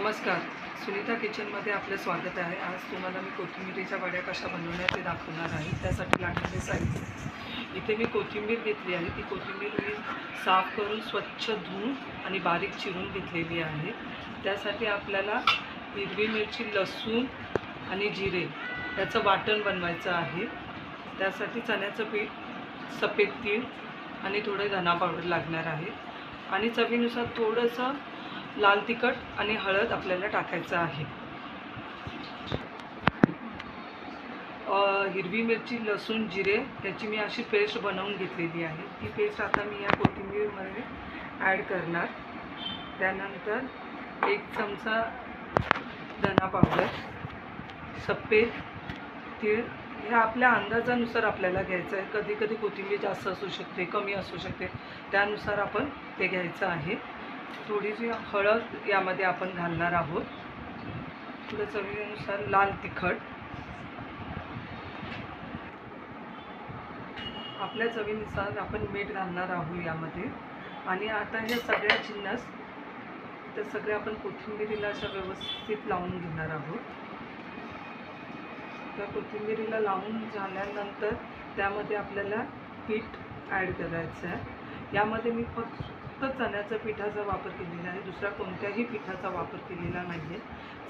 नमस्कार. सुनीता किचनमध्ये आपलं स्वागत आहे. आज तुम्हाला मी कोथिंबिरीच्या वड्या कशा बनवल्या ते दाखवणार आहे. त्यासाठी लागणारे साहित्य. इथे मी कोथिंबीर घेतली आहे. ती कोथिंबीर मी साफ करून स्वच्छ धुवून आणि बारीक चिरून घेतलेली आहे. त्यासाठी आपल्याला हिरवी मिरची लसूण आणि जिरे याचं वाटण बनवायचं आहे. त्यासाठी चण्याचं पीठ सफेद तीळ आणि थोडं धना पावडर लागणार आहे. आणि चवीनुसार थोडंसं लाल तिखट आणि हळद आपल्याला टाकायचं आहे. हिरवी मिरची लसूण जिरे याची मी अशी पेस्ट बनवून घेतलेली आहे. ती पेस्ट आता मी या कोथिंबीरमध्ये ॲड करणार. त्यानंतर एक चमचा धना पावडर सफेद तीळ हे आपल्या अंदाजानुसार आपल्याला घ्यायचं आहे. कधी कधी कोथिंबीर जास्त असू शकते कमी असू शकते. त्यानुसार आपण ते घ्यायचं आहे. थोडीशी हळद यामध्ये आपण घालणार आहोत. थोडं चवीनुसार लाल तिखट. आपल्या चवीनुसार आपण मीठ घालणार आहोत यामध्ये. आणि आता हे सगळ्या जिन्नस तर सगळे आपण कोथिंबिरीला अशा व्यवस्थित लावून घेणार आहोत. त्या कोथिंबिरीला लावून झाल्यानंतर त्यामध्ये आपल्याला पीठ ॲड करायचं आहे. यामध्ये मी फक्त फक्त चण्याच्या पिठाचा वापर केलेला आहे दुसऱ्या कोणत्याही पिठाचा वापर केलेला नाही आहे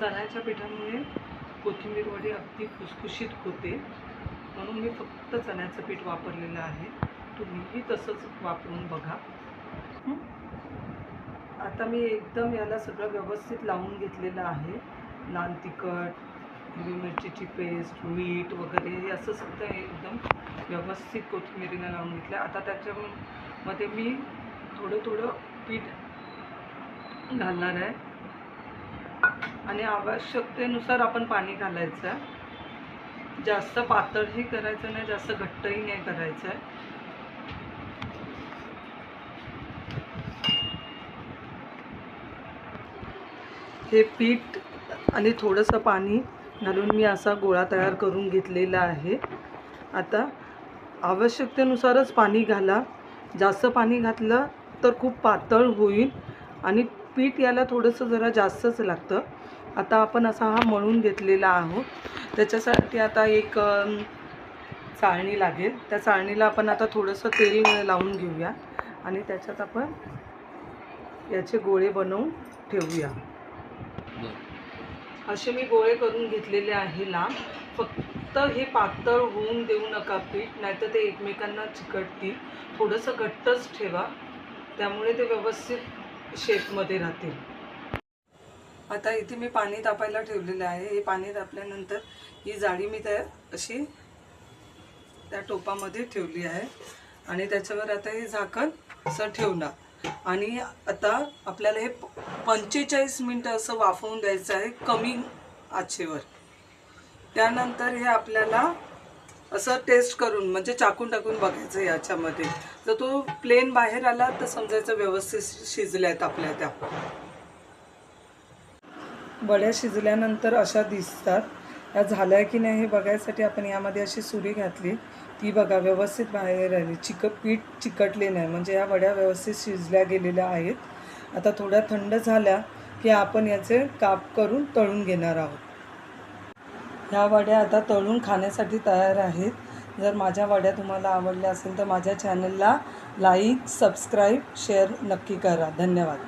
चण्याच्या पिठामुळे कोथिंबीर वडी अगदी खुसखुशीत होते. म्हणून मी फक्त चण्याचं पीठ वापरलेलं आहे. तुम्हीही तसंच वापरून बघा. आता मी एकदम याला सगळं व्यवस्थित लावून घेतलेलं आहे. लाल तिखट हिरवी मिरचीची पेस्ट मीठ वगैरे हे असं सगळं एकदम व्यवस्थित कोथिंबिरीला लावून घेतलं. आता त्याच्यामध्ये मी थोडं थोडं पीठ घालणार आहे. आणि आवश्यकतेनुसार आपण पाणी घालायचं. आहे जास्त पातळही करायचं नाही जास्त घट्टही नाही करायचं. आहे हे पीठ आणि थोडंसं पाणी घालून मी असा गोळा तयार करून घेतलेला आहे. आता आवश्यकतेनुसारच पाणी घाला. जास्त पाणी घातलं तर खूप पातळ होईल आणि पीठ याला थोडंसं जरा जास्तच लागतं. आता आपण असा हा मळून घेतलेला आहोत. त्याच्यासाठी आता एक चाळणी लागेल. त्या चाळणीला आपण आता थोडंसं तेल लावून घेऊया आणि त्याच्यात आपण याचे गोळे बनवून ठेवूया. असे मी गोळे करून घेतलेले आहे लांब. फक्त हे पातळ होऊन देऊ नका पीठ नाहीतर ते एकमेकांना चिकटतील. थोडंसं घट्टच ठेवा. त्यामुळे ते व्यवस्थित शेपमध्ये राहतील. आता इथे मी पाणी तापायला ठेवलेलं आहे. हे पाणी तापल्यानंतर ही जाळी मी त्या अशी त्या टोपामध्ये ठेवली आहे. आणि त्याच्यावर आता हे झाकण असं ठेवणार. आणि आता आपल्याला हे पंचेचाळीस मिनटं असं वाफवून द्यायचं आहे कमी आचेवर. त्यानंतर हे आपल्याला असं टेस्ट करून म्हणजे चाकून टाकून बघायचं याच्यामध्ये. जर तो प्लेन बाहेर आला तर समजायचं व्यवस्थित शिजल्या आहेत आपल्या त्या. वड्या शिजल्यानंतर अशा दिसतात. या झाल्या की नाही हे बघायसाठी आपण यामध्ये अशी सुरी घातली. ती बघा व्यवस्थित बाहेर आली. चिक पीठ चिकटले नाही. म्हणजे या वड्या व्यवस्थित शिजल्या गेलेल्या आहेत. आता थोड्या थंड झाल्या की आपण याचे काप करून तळून घेणार आहोत. ह्या वड्या आता तळून खाण्यासाठी तयार आहेत. जर माझ्या वड्या तुम्हाला आवडल्या असेल तर माझ्या चॅनलला लाईक सबस्क्राईब शेअर नक्की करा. धन्यवाद.